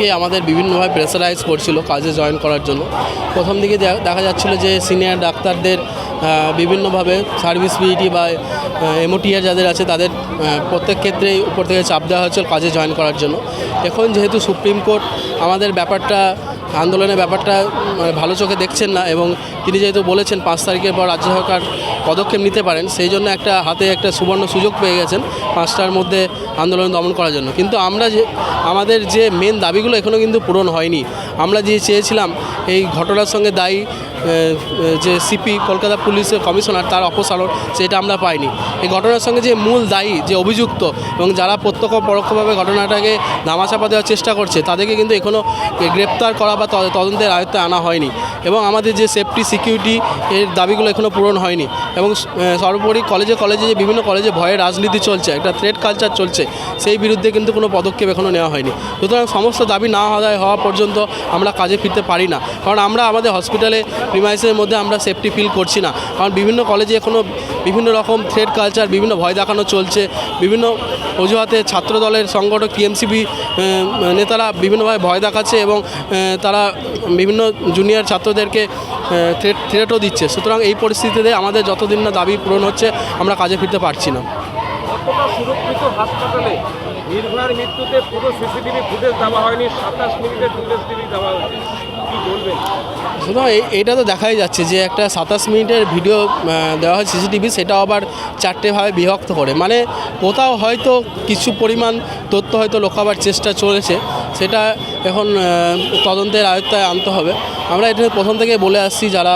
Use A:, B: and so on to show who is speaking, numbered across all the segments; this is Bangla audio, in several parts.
A: থেকেই আমাদের বিভিন্নভাবে প্রেসারাইজ করছিল কাজে জয়েন করার জন্য। প্রথম দিকে দেখা যাচ্ছিল যে সিনিয়র ডাক্তারদের বিভিন্নভাবে সার্ভিস পিইটি বা এমওটিআর যাদের আছে তাদের প্রত্যেক ক্ষেত্রেই উপর থেকে চাপ দেওয়া হয়েছিল কাজে জয়েন করার জন্য। এখন যেহেতু সুপ্রিম কোর্ট, আমাদের ব্যাপারটা আন্দোলনের ব্যাপারটা মানে ভালো চোখে দেখছেন না এবং তিনি যেহেতু বলেছেন পাঁচ তারিখের পর রাজ্য সরকার পদক্ষেপ নিতে পারেন, সেই জন্য একটা হাতে একটা সুবর্ণ সুযোগ পেয়ে গেছেন পাঁচটার মধ্যে আন্দোলন দমন করার জন্য। কিন্তু আমরা যে, আমাদের যে মেন দাবিগুলো এখনও কিন্তু পূরণ হয়নি। আমরা যে চেয়েছিলাম এই ঘটনার সঙ্গে দায়ী যে সিপি কলকাতা পুলিশের কমিশনার তার অপসারণ, সেটা আমরা পাইনি। এই ঘটনার সঙ্গে যে মূল দায়ী, যে অভিযুক্ত এবং যারা প্রত্যক্ষ পরোক্ষভাবে ঘটনাটাকে ধামাচাপা দেওয়ার চেষ্টা করছে, তাদেরকে কিন্তু এখনও গ্রেপ্তার করা বা তদ- তদন্তের আয়ত্তে আনা হয়নি এবং আমাদের যে সেফটি সিকিউরিটি এর দাবিগুলো এখনও পূরণ হয়নি এবং সর্বোপরি কলেজে কলেজে যে বিভিন্ন কলেজে ভয়ের রাজনীতি চলছে, একটা থ্রেড কালচার চলছে, সেই বিরুদ্ধে কিন্তু কোনো পদক্ষেপ এখনও নেওয়া হয়নি। সুতরাং সমস্ত দাবি না আদায় হওয়া পর্যন্ত আমরা কাজে ফিরতে পারি না। কারণ আমরা আমাদের হসপিটালে প্রিমাইসের মধ্যে আমরা সেফটি ফিল করছি না। কারণ বিভিন্ন কলেজে এখনও বিভিন্ন রকম থ্রেড কালচার বিভিন্ন ভয় দেখানো চলছে, বিভিন্ন অজুহাতে ছাত্র দলের সংগঠক টিএমসিবি নেতারা বিভিন্নভাবে ভয় দেখাচ্ছে এবং তারা বিভিন্ন জুনিয়র ছাত্রদেরকে থ্রেট থ্রেটও দিচ্ছে। সুতরাং এই পরিস্থিতিতে আমাদের যতদিন না দাবি পূরণ হচ্ছে, আমরা কাজে ফিরতে পারছি না।
B: কতটা সুরক্ষিত হাসপাতালে নির্ভয়ার মৃত্যুতে পুরো সিসিটিভি ফুটেজ দেওয়া হয়নি, সাতাশ মিনিটের ফুটেজ টিভি দেওয়া হয়েছে
A: এই তো দেখাই যাচ্ছে যে একটা সাতাশ মিনিটের ভিডিও দেওয়া হয় সিসিটিভি সেটাও আবার চারটে ভাবে বিভক্ত করে। মানে কোথাও হয়তো কিছু পরিমাণ তথ্য হয়তো লোকাবার চেষ্টা চলেছে, সেটা এখন তদন্তের আয়ত্তায় আনতে হবে। আমরা এটা প্রথম থেকে বলে আসছি, যারা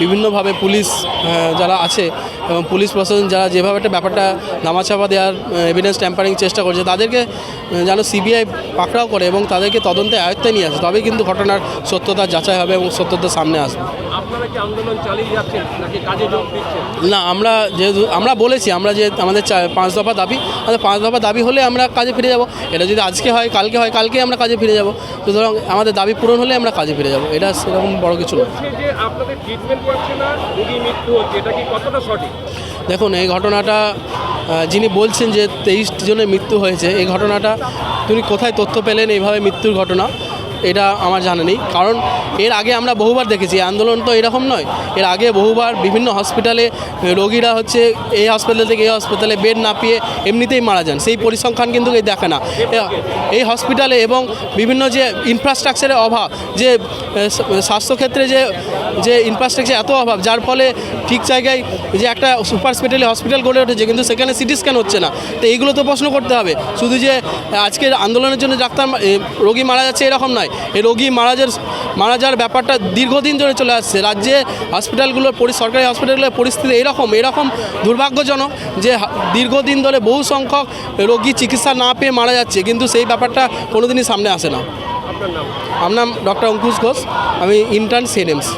A: বিভিন্নভাবে পুলিশ যারা আছে এবং পুলিশ প্রশাসন যারা যেভাবে একটা ব্যাপারটা নামাছাপা দেওয়ার এভিডেন্স ট্যাম্পারিং চেষ্টা করছে, তাদেরকে যেন সিবিআই পাকড়াও করে এবং তাদেরকে তদন্তে আয়ত্তে নিয়ে আসে তবে কিন্তু ঘটনার সত্যতা যাচাই হবে এবং সত্যতা সামনে আসবে।
B: আপনারা কি আন্দোলন চালিয়ে যাচ্ছেন নাকি কাজে যোগ দিচ্ছেন?
A: না আমরা যেহেতু আমরা বলেছি আমরা যে আমাদের পাঁচ দফা দাবি আমাদের পাঁচ দফা দাবি হলে আমরা কাজে ফিরে যাব। এটা যদি আজকে হয় কালকে হয় কালকে আমরা কাজে ফিরে যাব। সুতরাং আমাদের দাবি পূরণ হলে আমরা কাজে ফিরে যাব। এটা সেরকম বড় কিছু নয়।
B: আপনাদের ট্রিটমেন্ট করছে না রোগী মৃত্যু হচ্ছে এটা কি কতটা সঠিক?
A: দেখুন এই ঘটনাটা যিনি বলছেন যে তেইশ জনের মৃত্যু হয়েছে এই ঘটনাটা তিনি কোথায় তথ্য পেলেন এইভাবে মৃত্যুর ঘটনা। এটা আমার জানা নেই। কারণ এর আগে আমরা বহুবার দেখেছি আন্দোলন তো এরকম নয়। এর আগে বহুবার বিভিন্ন হসপিটালে রোগীরা হচ্ছে এই হসপিটাল থেকে এই হসপিটালে বেড না পেয়ে এমনিতেই মারা যান। সেই পরিসংখ্যান কিন্তু এই দেখে না। এই হসপিটালে এবং বিভিন্ন যে ইনফ্রাস্ট্রাকচারের অভাব, যে স্বাস্থ্যক্ষেত্রে যে যে ইনফ্রাস্ট্রাকচার এত অভাব, যার ফলে ঠিক জায়গায় যে একটা সুপার স্পেশালি হসপিটাল গড়ে উঠেছে, কিন্তু সেখানে সিটি স্ক্যান হচ্ছে না। তো এইগুলো তো প্রশ্ন করতে হবে। শুধু যে আজকের আন্দোলনের জন্য ডাক্তার রোগী মারা যাচ্ছে এরকম নয়। এই রোগী মারা যাওয়ার মারা যাওয়ার ব্যাপারটা দীর্ঘদিন ধরে চলে আসছে। রাজ্যে হসপিটালগুলোর সরকারি হসপিটালগুলোর পরিস্থিতি এরকম এরকম দুর্ভাগ্যজনক যে দীর্ঘদিন ধরে বহু সংখ্যক রোগী চিকিৎসা না পেয়ে মারা যাচ্ছে কিন্তু সেই ব্যাপারটা কোনোদিনই সামনে আসে না। আমার নাম ডক্টর অঙ্কুশ ঘোষ আমি ইন্টার্ন সিএনএমস